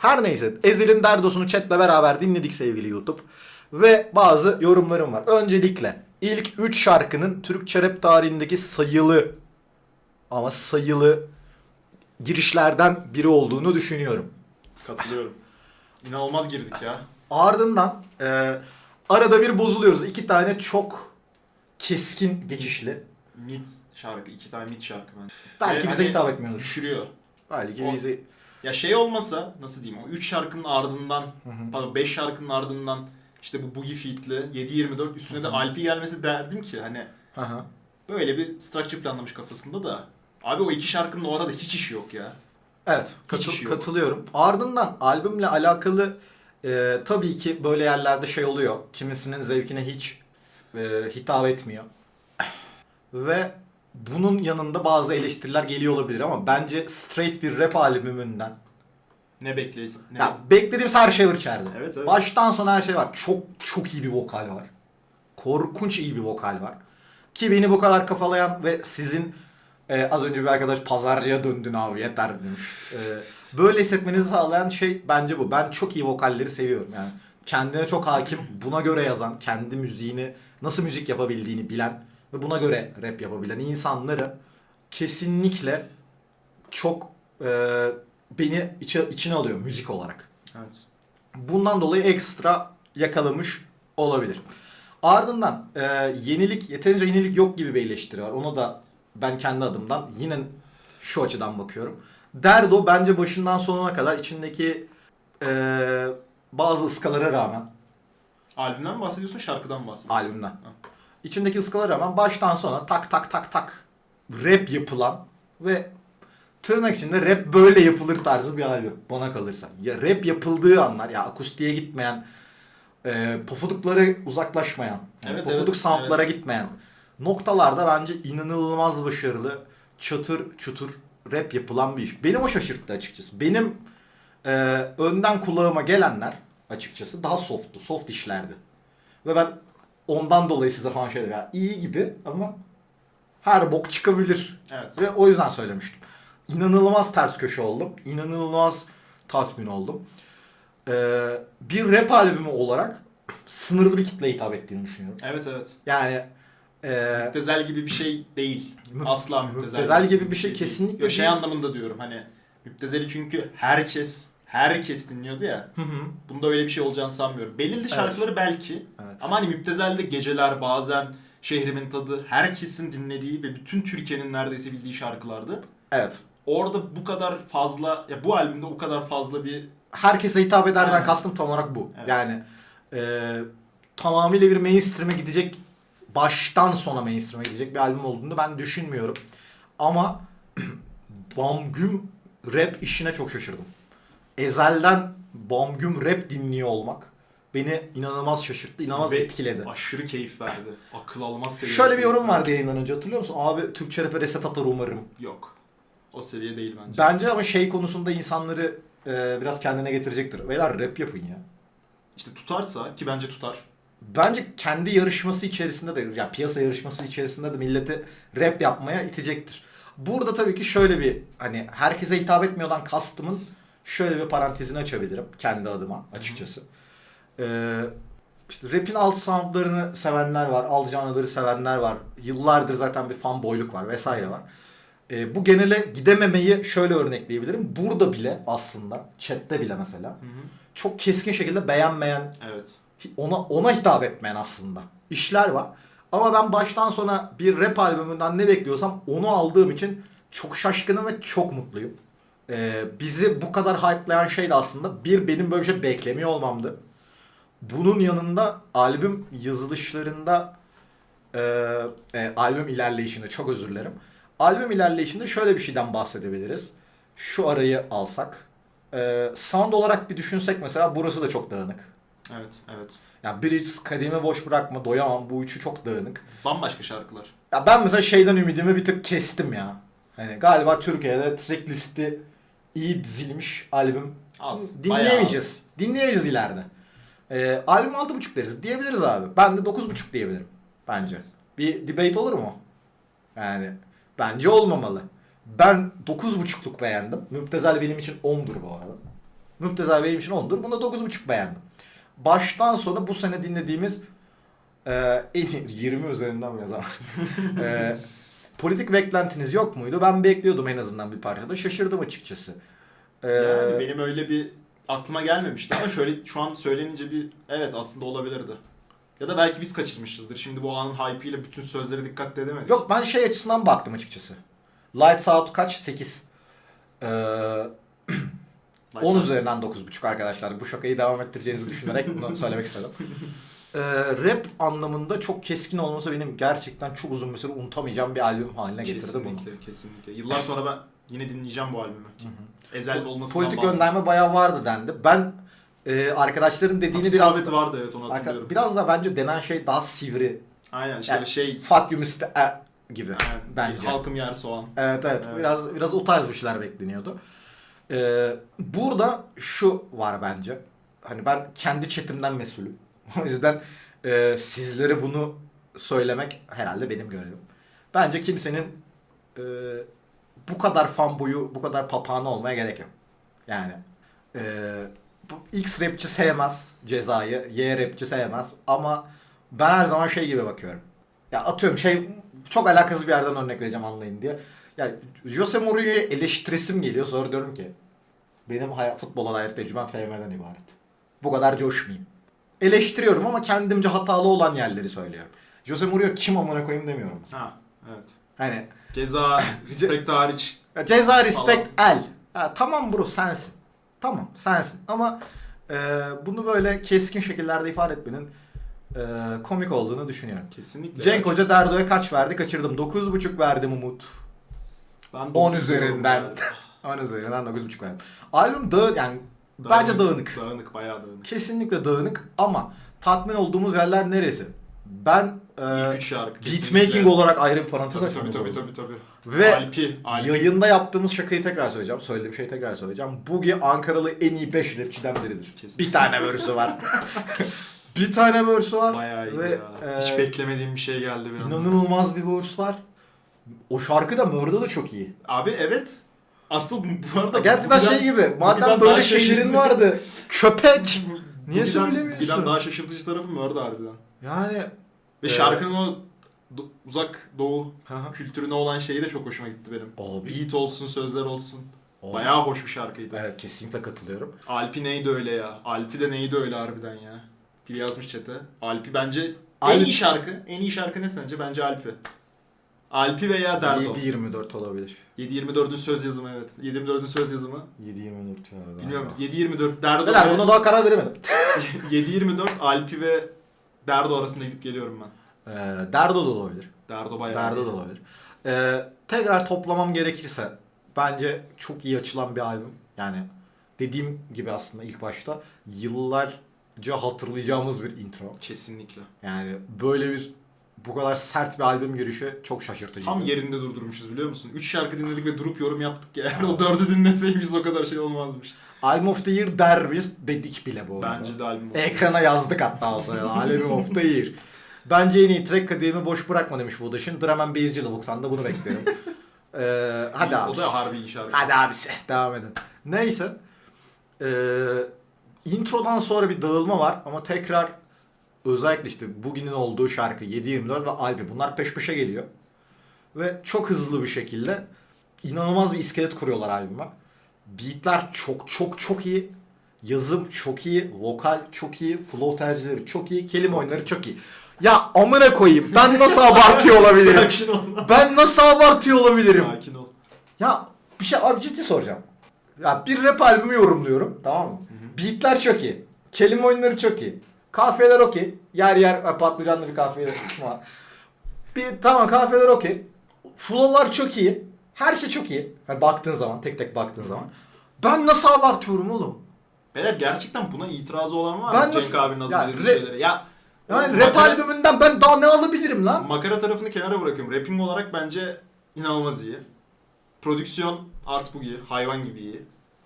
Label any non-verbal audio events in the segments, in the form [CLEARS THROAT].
Her neyse Ezel'in Derdos'unu chatle beraber dinledik sevgili YouTube. Ve bazı yorumlarım var. Öncelikle ilk 3 şarkının Türkçe rap tarihindeki sayılı ama sayılı girişlerden biri olduğunu düşünüyorum. Katılıyorum. İnanılmaz girdik ya. Ardından e, arada bir bozuluyoruz. İki tane çok keskin geçişli. Mid şarkı, iki tane mid şarkı bence. Belki Ve bize hani hitap etmiyordur. Düşürüyor. Belki O- bizi... Ya şey olmasa nasıl diyeyim o 3 şarkının ardından pardon 5 şarkının ardından işte bu Boogie Feat'li 7-24 üstüne de Alpi gelmesi derdim ki hani böyle bir structure planlamış kafasında da abi o iki şarkının o arada hiç işi yok ya. Evet, katıl- işi yok. katılıyorum. Ardından albümle alakalı e, tabii ki böyle yerlerde şey oluyor. Kimisinin zevkine hiç e, hitap etmiyor. Ve bunun yanında bazı eleştiriler geliyor olabilir ama bence straight bir rap albümünden Ne bekleyiz? Ne? ya beklediğimiz her şey var içeride. Evet, evet. Baştan sona her şey var. Çok çok iyi bir vokal var. Korkunç iyi bir vokal var. Ki beni bu kadar kafalayan ve sizin e, az önce bir arkadaş pazarcıya döndün abi yeter demiş. E, böyle hissetmenizi sağlayan şey bence bu. Ben çok iyi vokalleri seviyorum yani. Kendine çok hakim, buna göre yazan, kendi müziğini nasıl müzik yapabildiğini bilen ve buna göre rap yapabilen insanları kesinlikle çok e, beni içe, içine alıyor müzik olarak. Evet. Bundan dolayı ekstra yakalamış olabilir. Ardından e, yenilik, yeterince yenilik yok gibi bir eleştiri var. Onu da ben kendi adımdan yine şu açıdan bakıyorum. Derdo bence başından sonuna kadar içindeki e, bazı ıskalara rağmen Albümden mi bahsediyorsun, şarkıdan mı bahsediyorsun? albümden. İçindeki ıskalara rağmen baştan sona tak tak tak tak rap yapılan ve tırnak içinde rap böyle yapılır tarzı bir albüm bana kalırsa. Ya rap yapıldığı anlar ya akustiğe gitmeyen e, pofuduklara uzaklaşmayan yani Evet, pofuduk evet, soundlara evet. gitmeyen noktalarda bence inanılmaz başarılı çatır çutur rap yapılan bir iş. Beni o şaşırttı açıkçası. Benim e, önden kulağıma gelenler açıkçası daha softtu. Soft işlerdi. Ve ben ondan dolayı size falan şey. Ya iyi gibi ama her bok çıkabilir. Evet. Ve o yüzden söylemiştim. İnanılmaz ters köşe oldum. İnanılmaz tatmin oldum. Ee, bir rap albümü olarak sınırlı bir kitleye hitap ettiğini düşünüyorum. Evet evet. Yani e, Müptezel gibi bir şey değil. Mü- Asla müptezel. müptezel gibi bir şey kesinlikle Yo, şey değil. anlamında diyorum hani müptezeli çünkü herkes herkes dinliyordu ya. Hı hı. Bunda öyle bir şey olacağını sanmıyorum. Belirli şarkıları belki Evet. ama hani müptezelde geceler bazen şehrimin tadı herkesin dinlediği ve bütün Türkiye'nin neredeyse bildiği şarkılardı. Evet. Orada bu kadar fazla ya bu albümde o kadar fazla bir herkese hitap ederden Aynen. kastım tam olarak bu. Evet. Yani e, tamamıyla bir mainstream'e gidecek baştan sona mainstream'e gidecek bir albüm olduğunu ben düşünmüyorum. Ama [CLEARS THROAT] Bamgüm rap işine çok şaşırdım. Ezel'den Bamgüm rap dinliyor olmak beni inanılmaz şaşırttı, inanılmaz Ve etkiledi. aşırı keyif verdi. Akıl almaz seviyede. Şöyle bir yorum vardı yayından önce hatırlıyor musun? Abi Türkçe rap'e reset atar umarım. Yok. O seviye değil bence. Bence ama şey konusunda insanları e, biraz kendine getirecektir. Beyler rap yapın ya. İşte tutarsa ki bence tutar. bence kendi yarışması içerisinde de yani piyasa yarışması içerisinde de milleti rap yapmaya itecektir. Burada tabii ki şöyle bir hani herkese hitap etmiyordan kastımın şöyle bir parantezini açabilirim kendi adıma açıkçası. Ee, işte rap'in alt soundlarını sevenler var, alt canlıları sevenler var. Yıllardır zaten bir fanboyluk var vesaire var. Ee, bu genele gidememeyi şöyle örnekleyebilirim. Burada bile aslında, chatte bile mesela Hı hı. çok keskin şekilde beğenmeyen Evet. ona ona hitap etmeyen aslında işler var. Ama ben baştan sona bir rap albümünden ne bekliyorsam onu aldığım için çok şaşkınım ve çok mutluyum. Ee, bizi bu kadar hype'layan şey de aslında bir benim böyle bir şey beklemiyor olmamdı. Bunun yanında albüm yazılışlarında e, e, albüm ilerleyişinde çok özür dilerim. Albüm ilerleyişinde şöyle bir şeyden bahsedebiliriz. Şu arayı alsak. E, sound olarak bir düşünsek mesela burası da çok dağınık. Evet. Evet. Ya Bridges, Kademi Boş Bırakma, Doyamam bu üçü çok dağınık. Bambaşka şarkılar. Ya ben mesela şeyden ümidimi bir tık kestim ya. Hani galiba Türkiye'de track listi iyi dizilmiş albüm Az. dinleyemeyeceğiz. Dinleyemeyeceğiz ileride. Ee, albüm 6.5 deriz. Diyebiliriz abi. Ben de 9.5 diyebilirim. Bence. Bir debate olur mu? Yani bence olmamalı. Ben 9.5'luk beğendim. Müptezel benim için 10'dur bu arada. Müptezel benim için 10'dur. Buna 9.5 beğendim. Baştan sona bu sene dinlediğimiz e, en iyi 20 üzerinden mi yazamam? [LAUGHS] e, politik beklentiniz yok muydu? Ben bekliyordum en azından bir parçada. Şaşırdım açıkçası. E, Yani benim öyle bir aklıma gelmemişti ama şöyle şu an söylenince bir evet aslında olabilirdi. Ya da belki biz kaçırmışızdır. Şimdi bu anın hype'ıyla bütün sözlere dikkat de edemedik. Yok ben şey açısından baktım açıkçası. Lights Out kaç? 8. Ee, [CLEARS THROAT] 10 Lights üzerinden 9.5 arkadaşlar. Bu şakayı devam ettireceğinizi düşünerek bunu söylemek istedim. [LAUGHS] Ee, rap anlamında çok keskin olması benim gerçekten çok uzun bir süre unutamayacağım bir albüm haline getirdi bunu. Kesinlikle, kesinlikle. Yıllar sonra ben yine dinleyeceğim bu albümü. Ezel olmasından Politik bağımsız. gönderme bayağı vardı dendi. Ben e, arkadaşların dediğini Hapis biraz muhabbeti vardı evet onu hatırlıyorum. arka, biraz da bence denen şey daha sivri. Aynen işte Yani- şey Fuck you Mr. E gibi aynen, bence. halkım yer soğan. Evet, evet Evet. biraz biraz o tarz bir şeyler bekleniyordu. Ee, burada şu var bence. Hani ben kendi chatimden mesulüm. [LAUGHS] o yüzden e, sizlere bunu söylemek herhalde benim görevim. Bence kimsenin e, bu kadar fan boyu, bu kadar papağanı olmaya gerek yok. Yani e, bu X rapçi sevmez cezayı, Y rapçi sevmez ama ben her zaman şey gibi bakıyorum. Ya atıyorum şey çok alakasız bir yerden örnek vereceğim anlayın diye. Ya Jose Mourinho'yu eleştirisim geliyor sonra diyorum ki benim hayat, futbola dair tecrübem FM'den ibaret. Bu kadar coşmayayım. Eleştiriyorum ama kendimce hatalı olan yerleri söylüyorum. Jose Mourinho kim amına koyayım demiyorum. mesela. Ha evet. Hani Ceza, [LAUGHS] respect hariç. ya ceza respect el. Ha, tamam bro sensin. Tamam sensin. Ama e, bunu böyle keskin şekillerde ifade etmenin e, komik olduğunu düşünüyorum. Kesinlikle. Cenk Hoca Derdo'ya kaç verdi? Kaçırdım. 9.5 verdim Umut. Ben 10 dokuz üzerinden. diyorum 10 [LAUGHS] üzerinden 9.5 verdim. Albüm yani yani. Bence dağınık. Dağınık bayağı dağınık. Kesinlikle dağınık ama tatmin olduğumuz yerler neresi? Ben e, İlk üç şarkı beatmaking kesinlikle. olarak ayrı bir parantez Tabii açmamız tabii tabii lazım. tabii. tabii. Ve Alpi, Alpi. yayında yaptığımız şakayı tekrar söyleyeceğim. Söylediğim şeyi tekrar söyleyeceğim. Bugi Ankaralı en iyi 5 rapçiden biridir. Kesin. Bir tane verse'ü var. [LAUGHS] bir tane verse'ü var. Bayağı iyi Ve, ya. e, Hiç beklemediğim bir şey geldi bir anda. İnanılmaz bir verse var. O şarkı da Murda da çok iyi. Abi evet. Asıl bu arada Gerçekten Bugi'den- şey gibi. Madem böyle şaşırdım. vardı. Köpek. Niye Bugi'den- söylemiyorsun? Bugi'den daha şaşırtıcı tarafı mı vardı harbiden? Yani Ve Ee, şarkının o do- uzak doğu kültürüne olan şeyi de çok hoşuma gitti benim. Abi. Beat olsun, sözler olsun. Abi. Bayağı hoş bir şarkıydı. Evet kesinlikle katılıyorum. Alpi neydi öyle ya? Alpi de neydi öyle harbiden ya? Biri yazmış chat'e. Alpi bence en Alp- iyi şarkı. En iyi şarkı ne sence? Bence Alpi. Alpi veya Derdo. 7.24 olabilir. 7.24'ün söz yazımı evet. 7.24'ün söz yazımı. 7.24 ya. Bilmiyorum 7.24 Derdo Beyler ve buna daha karar veremedim. [LAUGHS] 7.24 Alpi ve Derdo arasında gidip geliyorum ben. Ee, Derdo da olabilir. Derdo bayağı Derdo da olabilir. Ee, tekrar toplamam gerekirse bence çok iyi açılan bir albüm. Yani dediğim gibi aslında ilk başta yıllarca hatırlayacağımız bir intro. Kesinlikle. Yani böyle bir bu kadar sert bir albüm girişi çok şaşırtıcı. Tam yerinde durdurmuşuz biliyor musun? 3 şarkı dinledik ve durup yorum yaptık ya. Yani o dördü dinleseymişiz o kadar şey olmazmış. Album of the Year der biz dedik bile bu arada. Bence de albüm oldu. Ekrana yazdık hatta o sırada. Album of the Year. Bence en iyi track kadehimi boş bırakma demiş Vodaş'ın. Drum and Bass'ci Lavuk'tan da bunu bekliyorum. ee, hadi o abisi. da harbi iyi şarkı. Hadi abisi. Devam edin. Neyse. Ee, introdan sonra bir dağılma var ama tekrar özellikle işte bugünün olduğu şarkı 7.24 ve Albi bunlar peş peşe geliyor. Ve çok hızlı bir şekilde inanılmaz bir iskelet kuruyorlar albüme. Beatler çok çok çok iyi. Yazım çok iyi. Vokal çok iyi. Flow tercihleri çok iyi. Kelime oyunları çok iyi. Ya amına koyayım. Ben nasıl [LAUGHS] abartıyor olabilirim? Sakin ol. Ben nasıl abartıyor olabilirim? Sakin ol. Ya bir şey abi ciddi soracağım. Ya bir rap albümü yorumluyorum tamam mı? Beatler çok iyi. Kelime oyunları çok iyi. Kahveler okey. Yer yer e, patlıcanlı bir kahve var. Bir tamam kahveler okey. Flow'lar çok iyi. Her şey çok iyi. Hani baktığın zaman, tek tek baktığın zaman. Ben nasıl abartıyorum oğlum? Beyler gerçekten buna itirazı olan var Ben mı? nasıl- Cenk abinin az Ya rap- dediği şeylere. Ya Yani o rap makara- albümünden ben daha ne alabilirim lan? Makara tarafını kenara bırakıyorum. Rapping olarak bence inanılmaz iyi. Prodüksiyon Art Boogie hayvan gibi iyi.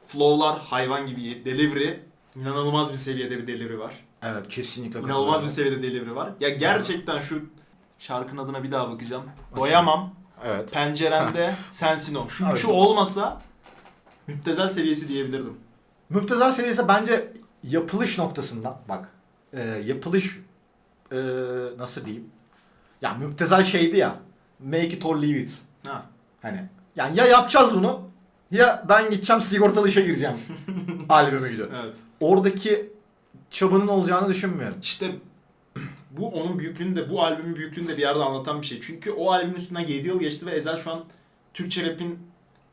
Flow'lar hayvan gibi iyi. Delivery inanılmaz bir seviyede bir delivery var. Evet kesinlikle İnanılmaz bir seviyede delivery var. Ya gerçekten şu şarkının adına bir daha bakacağım. Doyamam. Evet. Penceremde [LAUGHS] sensin o. Şu Evet. üçü olmasa müptezel seviyesi diyebilirdim. Müptezel serisi bence yapılış noktasında bak e, yapılış e, nasıl diyeyim ya müptezel şeydi ya make it or leave it Ha. hani yani ya yapacağız bunu ya ben gideceğim sigortalı işe gireceğim [LAUGHS] albümüydü. Evet. Oradaki çabanın olacağını düşünmüyorum. İşte [CLEARS THROAT] bu onun büyüklüğünü de bu albümün büyüklüğünü de bir yerde anlatan bir şey. Çünkü o albümün üstünden 7 yıl geçti ve Ezel şu an Türkçe rap'in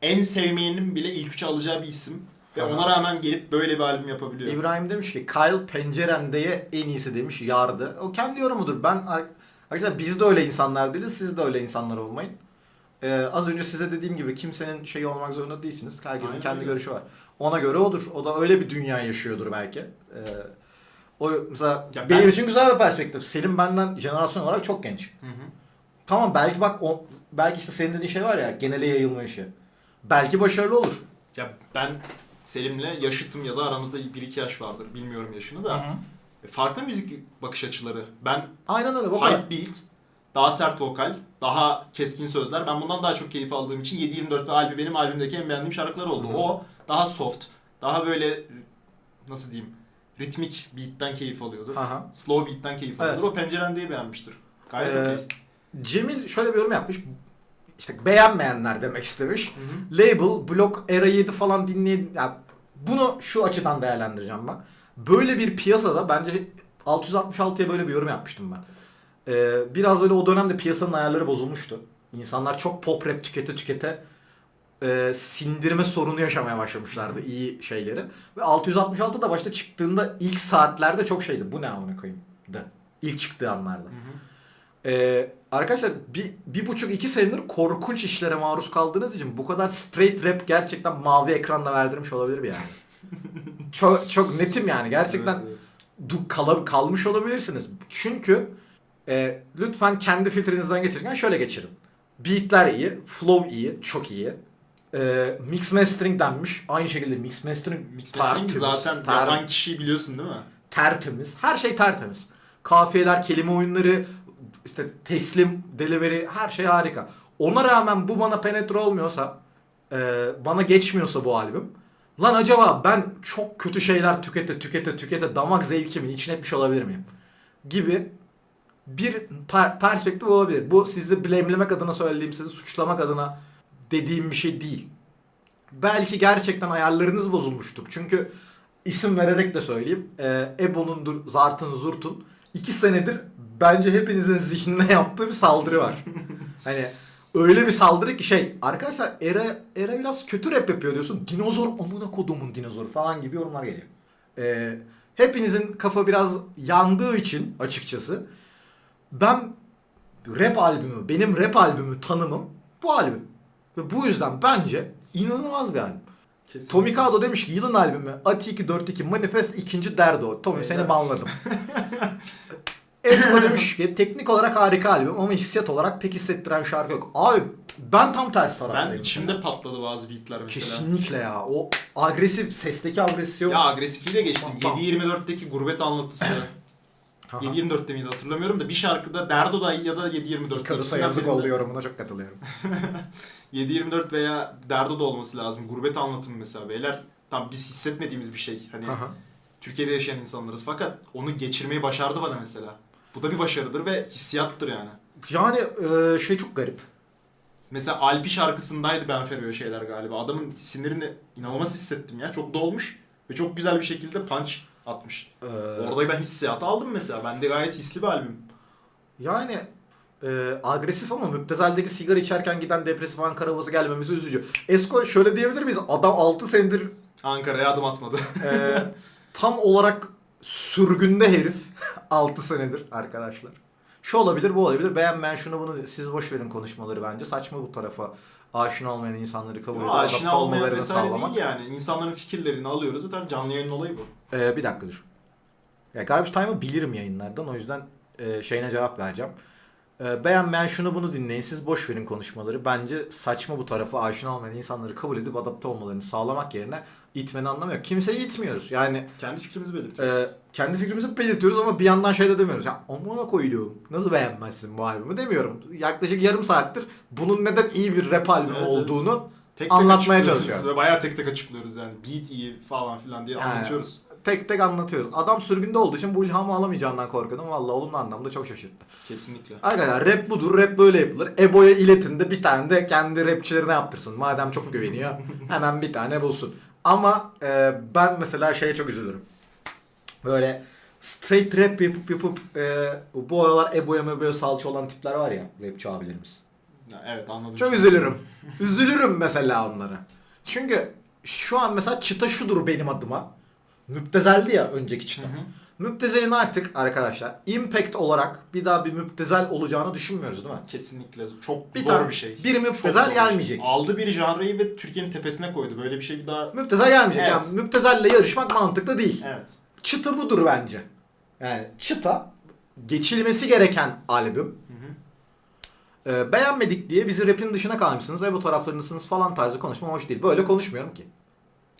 en sevmeyenin bile ilk üçe alacağı bir isim. Ve Aha. ona rağmen gelip böyle bir albüm yapabiliyor. İbrahim demiş ki Kyle pencerendeye en iyisi demiş yardı. O kendi yorumudur. Ben arkadaşlar biz de öyle insanlar değiliz. Siz de öyle insanlar olmayın. Ee, az önce size dediğim gibi kimsenin şeyi olmak zorunda değilsiniz. Herkesin Aynen kendi öyle. görüşü var. Ona göre odur. O da öyle bir dünya yaşıyordur belki. Ee, o mesela Ya benim ben- için güzel bir perspektif. Selim benden jenerasyon olarak çok genç. Hı hı. Tamam belki bak o, belki işte senin dediğin şey var ya genele yayılma işi. Belki başarılı olur. Ya ben Selim'le yaşıtım ya da aramızda 1-2 yaş vardır. Bilmiyorum yaşını da. E, Farklı müzik bakış açıları. Ben Aynen öyle. Hype beat, daha sert vokal, daha keskin sözler. Ben bundan daha çok keyif aldığım için 7-24 ve Alpi benim albümdeki en beğendiğim şarkılar oldu. Hı hı. O daha soft, daha böyle nasıl diyeyim ritmik beat'ten keyif alıyordur. Aha. Slow beat'ten keyif Evet. alıyordur. O pencerendeyi beğenmiştir. Gayet Ee, okey. Cemil şöyle bir yorum yapmış. İşte beğenmeyenler demek istemiş. Hı hı. Label, Block, Era 7 falan dinleyin. Ya bunu şu açıdan değerlendireceğim ben. Böyle bir piyasada bence 666'ya böyle bir yorum yapmıştım ben. Ee, biraz böyle o dönemde piyasanın ayarları bozulmuştu. İnsanlar çok pop rap tükete tükete e, sindirme sorunu yaşamaya başlamışlardı iyi şeyleri. Ve 666 da başta çıktığında ilk saatlerde çok şeydi. Bu ne amına koyayım? De. İlk çıktığı anlarda. Hı hı. Ee, arkadaşlar bir, bir buçuk iki senedir korkunç işlere maruz kaldığınız için bu kadar straight rap gerçekten mavi ekranda verdirmiş olabilir bir yani. [LAUGHS] çok çok netim yani gerçekten Evet, evet. du- kala- kalmış olabilirsiniz. Çünkü e, lütfen kendi filtrenizden geçirirken şöyle geçirin. Beatler iyi, flow iyi, çok iyi. E, mix mastering denmiş. Aynı şekilde mix mastering Mix mastering tertemiz, zaten ter- yapan kişiyi biliyorsun değil mi? tertemiz. Her şey tertemiz. Kafiyeler, kelime oyunları, işte teslim, delivery her şey harika. Ona rağmen bu bana penetre olmuyorsa, e, bana geçmiyorsa bu albüm. Lan acaba ben çok kötü şeyler tükete tükete tükete damak zevkimin içine etmiş olabilir miyim? Gibi bir per- perspektif olabilir. Bu sizi blame'lemek adına söylediğim, sizi suçlamak adına dediğim bir şey değil. Belki gerçekten ayarlarınız bozulmuştur. Çünkü isim vererek de söyleyeyim. E, Ebo'nundur, Zart'ın, Zurt'un iki senedir bence hepinizin zihnine yaptığı bir saldırı var. [LAUGHS] hani öyle bir saldırı ki şey arkadaşlar Era, Era biraz kötü rap yapıyor diyorsun. Dinozor amına kodumun dinozoru falan gibi yorumlar geliyor. E, hepinizin kafa biraz yandığı için açıkçası ben rap albümü, benim rap albümü tanımım bu albüm. Ve bu yüzden bence inanılmaz bir albüm. Kesin. Tomikado demiş ki yılın albümü Ati 242 Manifest ikinci Derdo. Tommy seni banladım. [LAUGHS] Esko demiş ki teknik olarak harika albüm ama hissiyat olarak pek hissettiren şarkı yok. Abi ben tam tersi taraftayım. Ben içimde patladı bazı beatler mesela. Kesinlikle ya. O agresif sesteki agresyon. Ya agresifliği de geçtim. Bam, bam. 7.24'teki gurbet anlatısı. [LAUGHS] Aha. 7.24'te miydi hatırlamıyorum da bir şarkıda Derdo'da ya da 7.24'te Karus'a ikisinden yazık oldu yorumuna çok katılıyorum. [LAUGHS] 7.24 veya Derdo'da olması lazım. Gurbet anlatımı mesela beyler. Tam biz hissetmediğimiz bir şey. Hani Aha. Türkiye'de yaşayan insanlarız fakat onu geçirmeyi başardı bana mesela. Bu da bir başarıdır ve hissiyattır yani. Yani e, şey çok garip. Mesela Alpi şarkısındaydı Ben Fero'ya şeyler galiba. Adamın sinirini inanılmaz hissettim ya. Çok dolmuş ve çok güzel bir şekilde punch atmış. E, Orada ben hissiyatı aldım mesela. Bende gayet hisli bir albüm. Yani e, agresif ama müptezeldeki sigara içerken giden depresif Ankara havası gelmemesi üzücü. Esko şöyle diyebilir miyiz? Adam 6 senedir Ankara'ya adım atmadı. [LAUGHS] e, tam olarak sürgünde herif. [LAUGHS] 6 senedir arkadaşlar. Şu olabilir bu olabilir. Beğenmeyen şunu bunu siz boş verin konuşmaları bence. Saçma bu tarafa aşina olmayan insanları kabul edip adapte aşina olmayan olmalarını vesaire sağlamak. değil yani. İnsanların fikirlerini alıyoruz. Zaten canlı yayın olayı bu. Ee, bir dakika dur. Ya Garbage Time'ı bilirim yayınlardan o yüzden e, şeyine cevap vereceğim. E, beğenmeyen şunu bunu dinleyin siz boş verin konuşmaları. Bence saçma bu tarafa aşina olmayan insanları kabul edip adapte olmalarını sağlamak yerine itmeni anlamıyor. Kimseyi itmiyoruz. Yani Kendi fikrimizi belirtiyoruz. e, kendi fikrimizi belirtiyoruz ama bir yandan şey de demiyoruz. Ya amına koyduğum nasıl beğenmezsin bu albümü demiyorum. Yaklaşık yarım saattir bunun neden iyi bir rap albümü Evet, evet. olduğunu Tek Anlatmaya açıklıyoruz çalışıyor. Ve bayağı tek tek açıklıyoruz yani. Beat iyi falan filan diye Yani. anlatıyoruz. tek tek anlatıyoruz. Adam sürgünde olduğu için bu ilhamı alamayacağından korkuyordum. Vallahi olumlu anlamda çok şaşırttı. Kesinlikle. Arkadaşlar rap budur, rap böyle yapılır. Ebo'ya iletin de bir tane de kendi rapçilerine yaptırsın. Madem çok güveniyor [LAUGHS] hemen bir tane bulsun. Ama e, ben mesela şeye çok üzülürüm. Böyle straight rap yapıp yapıp e, bu aralar Ebo'ya Mebo'ya salça olan tipler var ya rapçi abilerimiz. Evet anladım. Çok üzülürüm. Üzülürüm mesela onlara. Çünkü şu an mesela çıta şudur benim adıma. Müptezeldi ya önceki çıta. hı. Müptezelin artık arkadaşlar impact olarak bir daha bir müptezel olacağını düşünmüyoruz değil mi? Kesinlikle. Çok Bir zor tane- bir şey. bir Çok müptezel bir gelmeyecek. Şey. Aldı bir janrayı ve Türkiye'nin tepesine koydu. Böyle bir şey bir daha... Müptezel gelmeyecek. Evet. Yani müptezelle yarışmak mantıklı değil. Evet. Çıta budur bence. Yani çıta geçilmesi gereken albüm. Hı hı. Ee, beğenmedik diye bizi rapin dışına kalmışsınız ve bu taraflarınızsınız falan tarzı konuşma hoş değil. Böyle konuşmuyorum ki.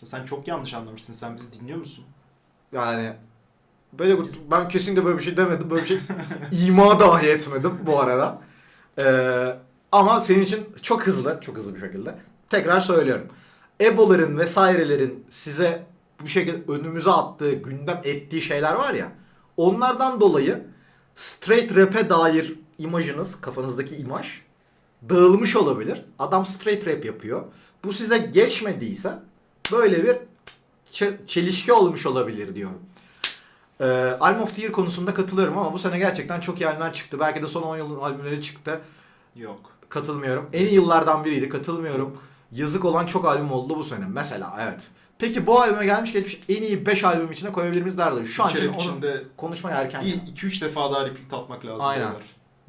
Sen çok yanlış anlamışsın. Sen bizi dinliyor musun? Yani böyle ben kesinlikle böyle bir şey demedim. Böyle bir şey ima dahi etmedim bu arada. Ee, ama senin için çok hızlı, çok hızlı bir şekilde tekrar söylüyorum. Eboların vesairelerin size bu şekilde önümüze attığı, gündem ettiği şeyler var ya. Onlardan dolayı straight rap'e dair imajınız, kafanızdaki imaj dağılmış olabilir. Adam straight rap yapıyor. Bu size geçmediyse böyle bir çe- çelişki olmuş olabilir diyorum. Ee, Album of the Year konusunda katılıyorum ama bu sene gerçekten çok iyi albümler çıktı. Belki de son 10 yılın albümleri çıktı. Yok. Katılmıyorum. En iyi yıllardan biriydi. Katılmıyorum. Yazık olan çok albüm oldu bu sene. Mesela evet. Peki bu albüme gelmiş geçmiş en iyi 5 albüm içine koyabilir miyiz derdi. Şu an için onu içinde konuşmaya erken. bir 2-3 defa daha repeat tatmak lazım. Aynen. diyorlar.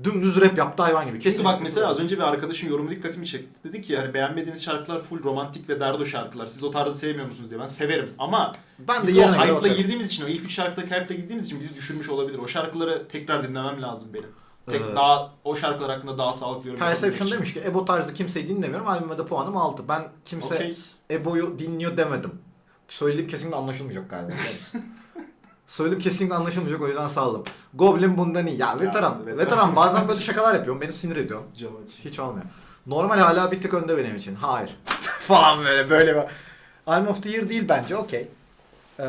Dümdüz rap yaptı hayvan gibi. Kesin. bak mesela az önce bir arkadaşın yorumu dikkatimi çekti. Dedi ki yani beğenmediğiniz şarkılar full romantik ve derdo şarkılar. Siz o tarzı sevmiyor musunuz diye. Ben severim ama ben de biz o hype'la girdiğimiz için, o ilk üç şarkıdaki hype'la girdiğimiz için bizi düşürmüş olabilir. O şarkıları tekrar dinlemem lazım benim. Tek Ee, daha o şarkılar hakkında daha sağlıklı yorum Perception demiş ki Ebo tarzı kimseyi dinlemiyorum. Albüme de puanım 6. Ben kimse Okey. Ebo'yu dinliyor demedim. Söylediğim kesinlikle anlaşılmayacak galiba. biliyor musun? Söylediğim kesinlikle anlaşılmayacak o yüzden saldım. Goblin bundan iyi. Ya veteran. veteran. veteran. bazen böyle şakalar yapıyorum. Beni sinir ediyor. Hiç olmuyor. Normal hala bir tık önde benim için. Hayır. [LAUGHS] Falan böyle böyle bir. Album of the Year değil bence okey. Ee,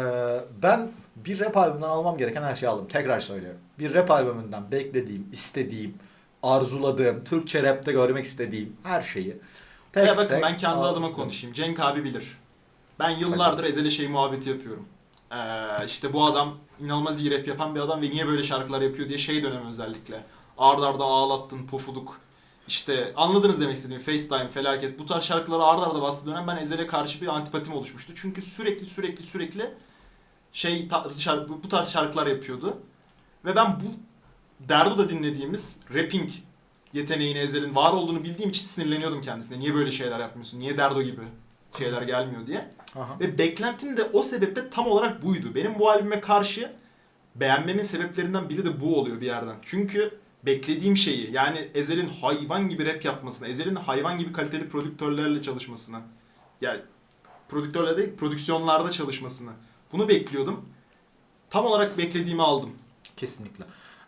ben bir rap albümünden almam gereken her şeyi aldım. Tekrar söylüyorum. Bir rap albümünden beklediğim, istediğim, arzuladığım, Türkçe rapte görmek istediğim her şeyi. tek ya bakın tek ben kendi aldım. adıma konuşayım. Cenk abi bilir. Ben yıllardır Ezel'e şey muhabbeti yapıyorum. Ee, işte bu adam inanılmaz iyi rap yapan bir adam ve niye böyle şarkılar yapıyor diye şey dönemi özellikle. Arda arda ağlattın, pofuduk. İşte anladınız demek istediğim FaceTime, felaket. Bu tarz şarkıları arda arda bastığı dönem ben Ezel'e karşı bir antipatim oluşmuştu. Çünkü sürekli sürekli sürekli şey tarzı şarkı, bu tarz şarkılar yapıyordu. Ve ben bu Derdo'da dinlediğimiz rapping yeteneğini Ezel'in var olduğunu bildiğim için sinirleniyordum kendisine. Niye böyle şeyler yapmıyorsun? Niye Derdo gibi şeyler gelmiyor diye. Aha. Ve beklentim de o sebeple tam olarak buydu. Benim bu albüme karşı beğenmemin sebeplerinden biri de bu oluyor bir yerden. Çünkü beklediğim şeyi yani Ezel'in hayvan gibi rap yapmasını, Ezel'in hayvan gibi kaliteli prodüktörlerle çalışmasını, yani prodüktörle değil, prodüksiyonlarda çalışmasını. Bunu bekliyordum. Tam olarak beklediğimi aldım. Kesinlikle.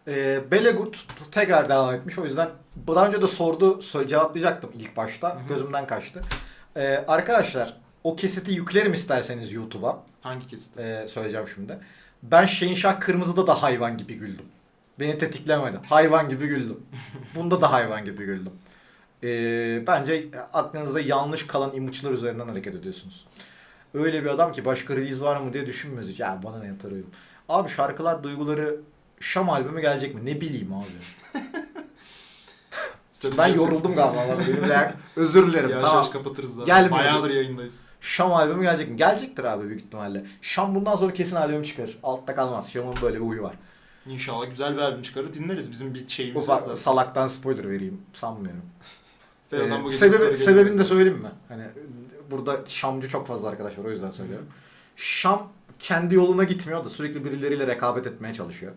Ee, Belegut tekrar devam etmiş. O yüzden daha önce de sordu, cevaplayacaktım ilk başta. Hı hı. Gözümden kaçtı. Ee, arkadaşlar o kesiti yüklerim isterseniz YouTube'a. Hangi kesit? Ee, söyleyeceğim şimdi. Ben Şehinşah Kırmızı'da da hayvan gibi güldüm. Beni tetiklemedi. Hayvan gibi güldüm. [LAUGHS] Bunda da hayvan gibi güldüm. Ee, bence aklınızda yanlış kalan image'lar üzerinden hareket ediyorsunuz. Öyle bir adam ki başka release var mı diye düşünmüyoruz hiç. Ya bana ne yatar uyum. Abi şarkılar duyguları Şam albümü gelecek mi? Ne bileyim abi. [LAUGHS] Ben yoruldum galiba. Benim de özür dilerim. Yavaş tamam. yavaş kapatırız zaten. Gelmiyor. Bayağıdır yayındayız. Şam albümü gelecek mi? Gelecektir abi büyük ihtimalle. Şam bundan sonra kesin albüm çıkarır. Altta kalmaz. Şam'ın böyle bir huyu var. İnşallah güzel bir albüm çıkarır dinleriz. Bizim bir şeyimiz Ufak zaten. salaktan spoiler vereyim. Sanmıyorum. [LAUGHS] Ee, sebebi, sebebini de söyleyeyim mi? Hani burada Şamcı çok fazla arkadaş var o yüzden söylüyorum. Şam kendi yoluna gitmiyor da sürekli birileriyle rekabet etmeye çalışıyor.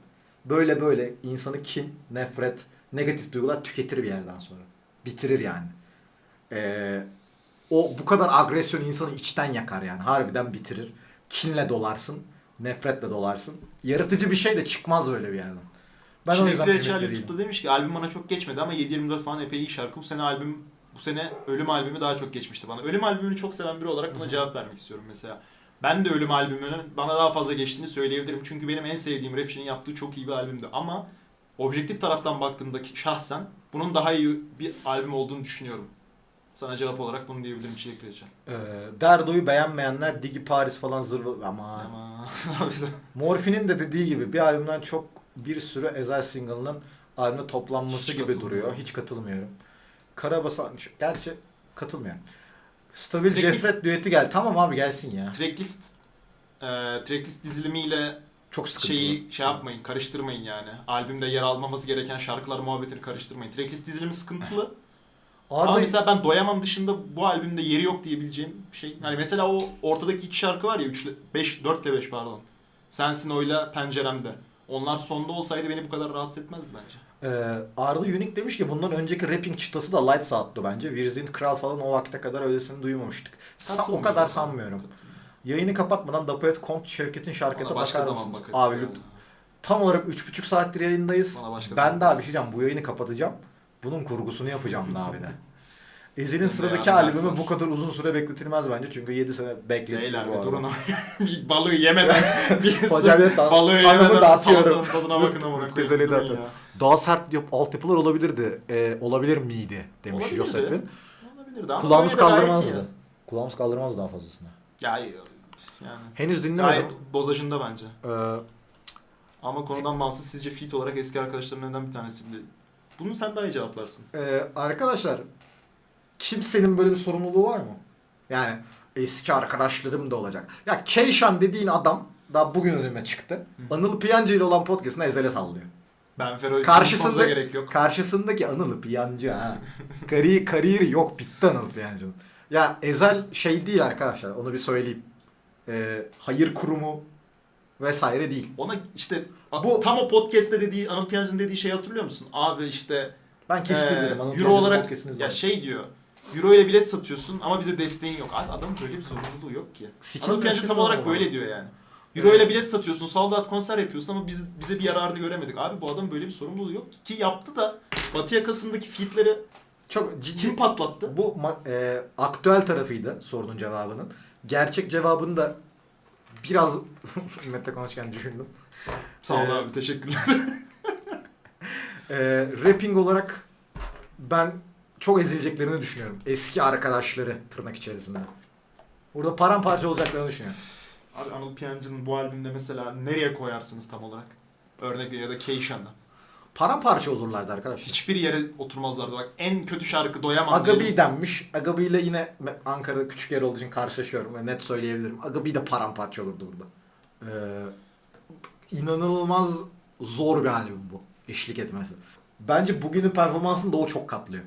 Böyle böyle insanı kin, nefret, negatif duygular tüketir bir yerden sonra. Bitirir yani. Ee, o bu kadar agresyon insanı içten yakar yani. Harbiden bitirir. Kinle dolarsın, nefretle dolarsın. Yaratıcı bir şey de çıkmaz böyle bir yerden. Ben o Şimdi yüzden Reçel. YouTube'da demiş ki albüm bana çok geçmedi ama 7-24 falan epey iyi şarkı. Bu sene albüm bu sene Ölüm albümü daha çok geçmişti bana. Ölüm albümünü çok seven biri olarak buna cevap vermek istiyorum mesela. Ben de Ölüm albümünün bana daha fazla geçtiğini söyleyebilirim. Çünkü benim en sevdiğim rapçinin yaptığı çok iyi bir albümdü. Ama objektif taraftan baktığımda şahsen bunun daha iyi bir albüm olduğunu düşünüyorum. Sana cevap olarak bunu diyebilirim Çilek Reçel. Ee, Derdo'yu beğenmeyenler Digi Paris falan zırva ama Ama [LAUGHS] Morphin'in de dediği gibi bir albümden çok bir sürü Ezel single'ının albümde toplanması Hiç gibi duruyor. Hiç katılmıyorum. Karabasan gerçi katılmıyorum. Stabil Stray Cefret düeti gel. Tamam abi gelsin ya. tracklist e, tracklist dizilimiyle Çok sıkıntılı. şeyi şey yapmayın, karıştırmayın yani. Albümde yer almaması gereken şarkılar muhabbetini karıştırmayın. Tracklist dizilimi sıkıntılı. [LAUGHS] Ama Arda mesela ben Doyamam dışında bu albümde yeri yok diyebileceğim bir şey. Yani mesela o ortadaki iki şarkı var ya 3 5 4 ile 5 pardon. Sensin oyla penceremde. Onlar sonda olsaydı beni bu kadar rahatsız etmezdi bence. Ee, Arda Unique demiş ki bundan önceki rapping çıtası da Lights Out'tu bence. Wirzin Kral falan o vakte kadar öylesini duymamıştık. Sa- o Katılmıyorum. kadar sanmıyorum. Yayını kapatmadan Dapoet Kont Şevket'in şarkıda başka bakar zaman mısınız? bakarız. Abi yani. lütfen. Tam olarak 3,5 saattir yayındayız. Bana başka Ben de abi bir şey diyeceğim. Bu yayını kapatacağım. Bunun kurgusunu yapacağım [LAUGHS] daha bir de. Ezel'in de sıradaki yardım albümü bu kadar uzun süre bekletilmez bence. Çünkü 7 sene bekletti Beyler bu bir arada. durun [LAUGHS] bir balığı yemeden [LAUGHS] bir Hocam evet, balığı yemeden dağıtıyorum. salatanın tadına bakın amına koyayım. Durun ya. Daha sert yap, altyapılar olabilirdi. Ee, olabilir miydi demiş Olabilirdi. Joseph'in. Olabilirdi ama Kulağımız böyle de gayet iyi kaldırmazdı. ya. Kulağımız kaldırmaz daha fazlasını. Ya yani Henüz gayet dinlemedim. dozajında bence. Ee, Ama konudan bağımsız sizce fit olarak eski arkadaşlarımdan bir tanesi bile. Bunu sen daha iyi cevaplarsın. Ee, arkadaşlar kimsenin böyle bir sorumluluğu var mı? Yani eski arkadaşlarım da olacak. Ya Keyşan dediğin adam daha bugün önüme çıktı. Anıl Piyancı ile olan podcast'ını ezele sallıyor. Ben Fero'yu Karşısında- gerek yok. Karşısındaki Anıl Piyancı ha. Kari, kariyeri yok bitti Anıl Piyancı'nın. Ya Ezel şey değil arkadaşlar onu bir söyleyeyim. Ee, hayır kurumu vesaire değil. Ona işte Bu- bu tam o podcast'te dediği Anıl Piyancı'nın dediği şeyi hatırlıyor musun? Abi işte Ben kesit Ee, izledim. Anıl Euro Piyancı'nın olarak podcast'ini ya izledim. şey diyor. Euro ile bilet satıyorsun ama bize desteğin yok. Abi adamın böyle bir zorunluluğu yok ki. Sikim Anıl Piyancı meşgul tam olarak böyle diyor yani. Euro Evet. ile bilet satıyorsun, sold out konser yapıyorsun ama biz bize bir yararını göremedik. Abi bu adamın böyle bir sorumluluğu yok ki. Ki yaptı da Batı yakasındaki fitleri Çok ciddi kim patlattı? Bu ma- e, aktüel tarafıydı sorunun cevabının. Gerçek cevabını da biraz [LAUGHS] Mete konuşurken düşündüm. Sağ ol Ee, abi teşekkürler. [LAUGHS] E, rapping olarak ben çok ezileceklerini düşünüyorum. Eski arkadaşları tırnak içerisinde. Burada paramparça olacaklarını düşünüyorum. Abi Anıl Piyancı'nın bu albümde mesela nereye koyarsınız tam olarak? Örnek ya da Keyshan'ı. Paramparça olurlardı arkadaşlar. Hiçbir yere oturmazlardı. Bak en kötü şarkı Doyamam. Agabi denmiş. Agabi ile yine Ankara küçük yer olduğu için karşılaşıyorum ve net söyleyebilirim. Agabi de paramparça olurdu burada. Ee, inanılmaz zor bir albüm bu. Eşlik etmesi. Bence bugünün performansını da o çok katlıyor.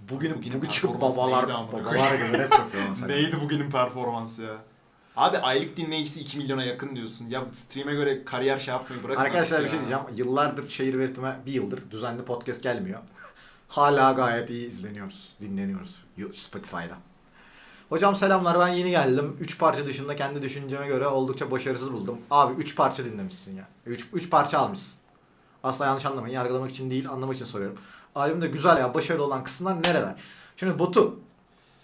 Bugün Bugünün bugün çıkıp babalar babalar gibi rap yapıyor [LAUGHS] mesela. Neydi bugünün performansı ya? Abi aylık dinleyicisi 2 milyona yakın diyorsun. Ya stream'e göre kariyer şey yapmayı bırakın Arkadaşlar bir şey diyeceğim. Yıllardır şehir veritime bir yıldır düzenli podcast gelmiyor. [LAUGHS] Hala gayet iyi izleniyoruz, dinleniyoruz Yo- Spotify'da. Hocam selamlar ben yeni geldim. 3 parça dışında kendi düşünceme göre oldukça başarısız buldum. Abi 3 parça dinlemişsin ya. 3 3 parça almışsın. Asla yanlış anlamayın. Yargılamak için değil, anlamak için soruyorum. Albüm de güzel ya. Başarılı olan kısımlar nereler? Şimdi Batu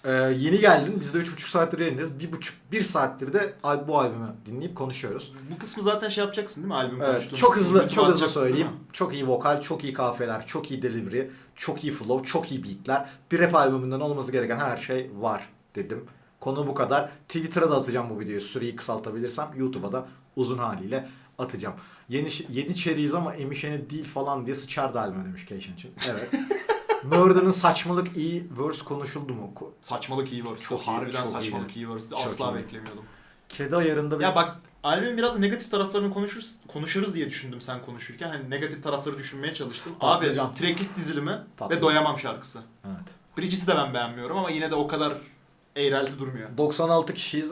e, yeni geldin. Biz de 3,5 saattir yayındayız. 1,5 1 saattir de al- bu albümü dinleyip konuşuyoruz. Bu kısmı zaten şey yapacaksın değil mi albüm Evet, konuştuğumuz çok kısmı hızlı çok hızlı atacaksın, değil söyleyeyim. mi? Çok iyi vokal, çok iyi kafeler, çok iyi delivery, çok iyi flow, çok iyi beatler. Bir rap albümünden olması gereken her şey var dedim. Konu bu kadar. Twitter'a da atacağım bu videoyu. Süreyi kısaltabilirsem YouTube'a da uzun haliyle atacağım. Yeni Yeniçeriyiz ama emişeni değil falan diye sıçardı albüme demiş Keşan için. Evet. [LAUGHS] Murder'ın saçmalık iyi verse konuşuldu mu? Ko- Saçmalık iyi verse. Çok iyi, Harbiden çok saçmalık iyi verse. Çok Asla iyi. beklemiyordum. Kedi ayarında bir... Ya bak albümün biraz negatif taraflarını konuşuruz, konuşuruz diye düşündüm sen konuşurken. Hani negatif tarafları düşünmeye çalıştım. Patlıcan. Abi tracklist dizilimi Patlıcan. ve Doyamam şarkısı. Evet. Bridges'i de ben beğenmiyorum ama yine de o kadar eğrelti durmuyor. 96 kişiyiz.